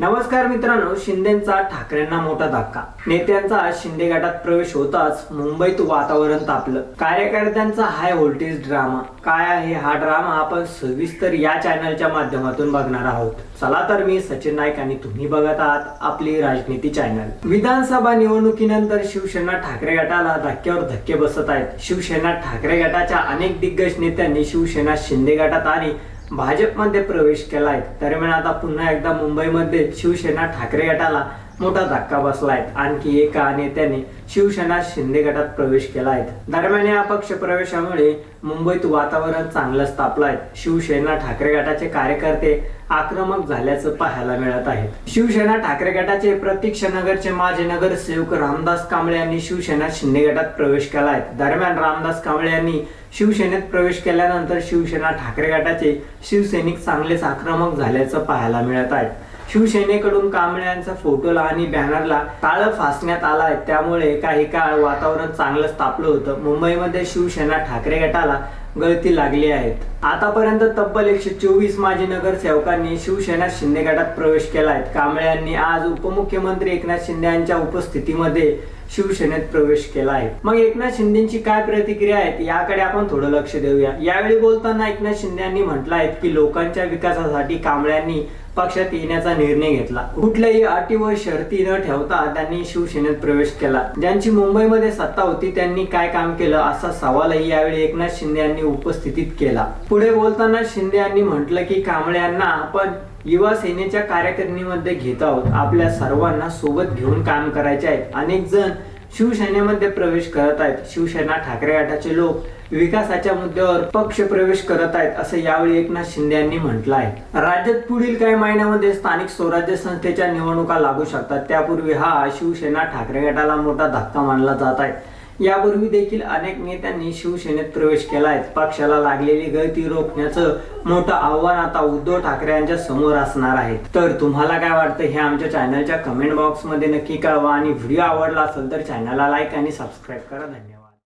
नमस्कार मित्रांनो शिंदेचा ठाकरेंना मोठा धक्का. नेत्यांचा शिंदे गटात प्रवेश होताच मुंबईत वातावरण तापलं. कार्यकर्त्यांचा हाय व्होल्टेज ड्रामा. काय आहे हा ड्रामा? आपण सविस्तर या चॅनलच्या माध्यमातून बघणार आहोत. चला तर मी सचिन नाईक आणि तुम्ही बघत आहात आपली राजनीती चॅनल. विधानसभा निवडणुकीनंतर शिवसेना ठाकरे गटाला धक्क्यावर धक्के बसत आहेत. शिवसेना ठाकरे गटाच्या अनेक दिग्गज नेत्यांनी शिवसेना शिंदे गटात आणि भाजपमध्ये प्रवेश केलाय. दरम्यान आता पुन्हा एकदा मुंबईमध्ये शिवसेना ठाकरे गटाला मोठा धक्का बसलाय आणखी एका नेत्याने शिवसेना शिंदे गटात प्रवेश केला आहे दरम्यान या पक्ष प्रवेशामुळे मुंबईत वातावरण चांगलंच तापलंय. शिवसेना ठाकरे गटाचे कार्यकर्ते आक्रमक झाल्याचं पाहायला मिळत आहे. शिवसेना ठाकरे गटाचे प्रतीक्षानगरचे माजी नगरसेवक रामदास कांबळे यांनी शिवसेना शिंदे गटात प्रवेश केला आहे दरम्यान रामदास कांबळे यांनी शिवसेनेत प्रवेश केल्यानंतर शिवसेना ठाकरे गटाचे शिवसैनिक चांगलेच आक्रमक झाल्याचं पाहायला मिळत आहे. शिवसेनेकडून कांबळे यांचा फोटोला आणि बॅनरला काळ फासण्यात आलाय त्यामुळे काही काळ वातावरण चांगलंच तापलं होतं. मुंबईमध्ये शिवसेना ठाकरे गटाला गळती लागली आहेत. आतापर्यंत तब्बल एकशे चोवीस माजी नगरसेवकांनी शिवसेना शिंदे गटात प्रवेश केलाय कांबळे यांनी आज उपमुख्यमंत्री एकनाथ शिंदे यांच्या उपस्थितीमध्ये शिवसेनेत प्रवेश केला आहे. मग एकनाथ शिंदेची काय प्रतिक्रिया आहेत? याकडे आपण थोडं लक्ष देऊया. यावेळी बोलताना एकनाथ शिंदे यांनी म्हटलं आहे की लोकांच्या विकासासाठी कांबळ्यांनी पक्षात येण्याचा निर्णय घेतला. कुठल्याही अटी व शर्ती न ठेवता त्यांनी शिवसेनेत प्रवेश केला. ज्यांची मुंबईमध्ये सत्ता होती त्यांनी काय काम केलं असा सवालही यावेळी एकनाथ शिंदे यांनी उपस्थितीत केला. पुढे बोलताना शिंदे यांनी म्हटलं की कांबळे यांना आपण युवा सेनेच्या कार्यकारिणीमध्ये घेत आहोत. आपल्या सर्वांना सोबत घेऊन काम करायचे आहे. अनेक जण शिवसेनेमध्ये प्रवेश करत आहेत. शिवसेना ठाकरे गटाचे लोक विकासाच्या मुद्द्यावर पक्ष प्रवेश करत आहेत असं यावेळी एकनाथ शिंदे यांनी म्हटलं आहे. राज्यात पुढील काही महिन्यामध्ये स्थानिक स्वराज्य संस्थेच्या निवडणुका लागू शकतात. त्यापूर्वी हा शिवसेना ठाकरे गटाला मोठा धक्का मानला जात आहे. यापूर्वी देखील अनेक नेत्यांनी शिवसेनेत प्रवेश केला आहे. पक्षाला लागलेली गळती रोखण्याचं मोठं आव्हान आता उद्धव ठाकरे यांच्या समोर असणार आहे. तर तुम्हाला काय वाटतं हे आमच्या चॅनलच्या कमेंट बॉक्समध्ये नक्की कळवा आणि व्हिडिओ आवडला असेल तर चॅनलला लाईक आणि सबस्क्राईब करा. धन्यवाद.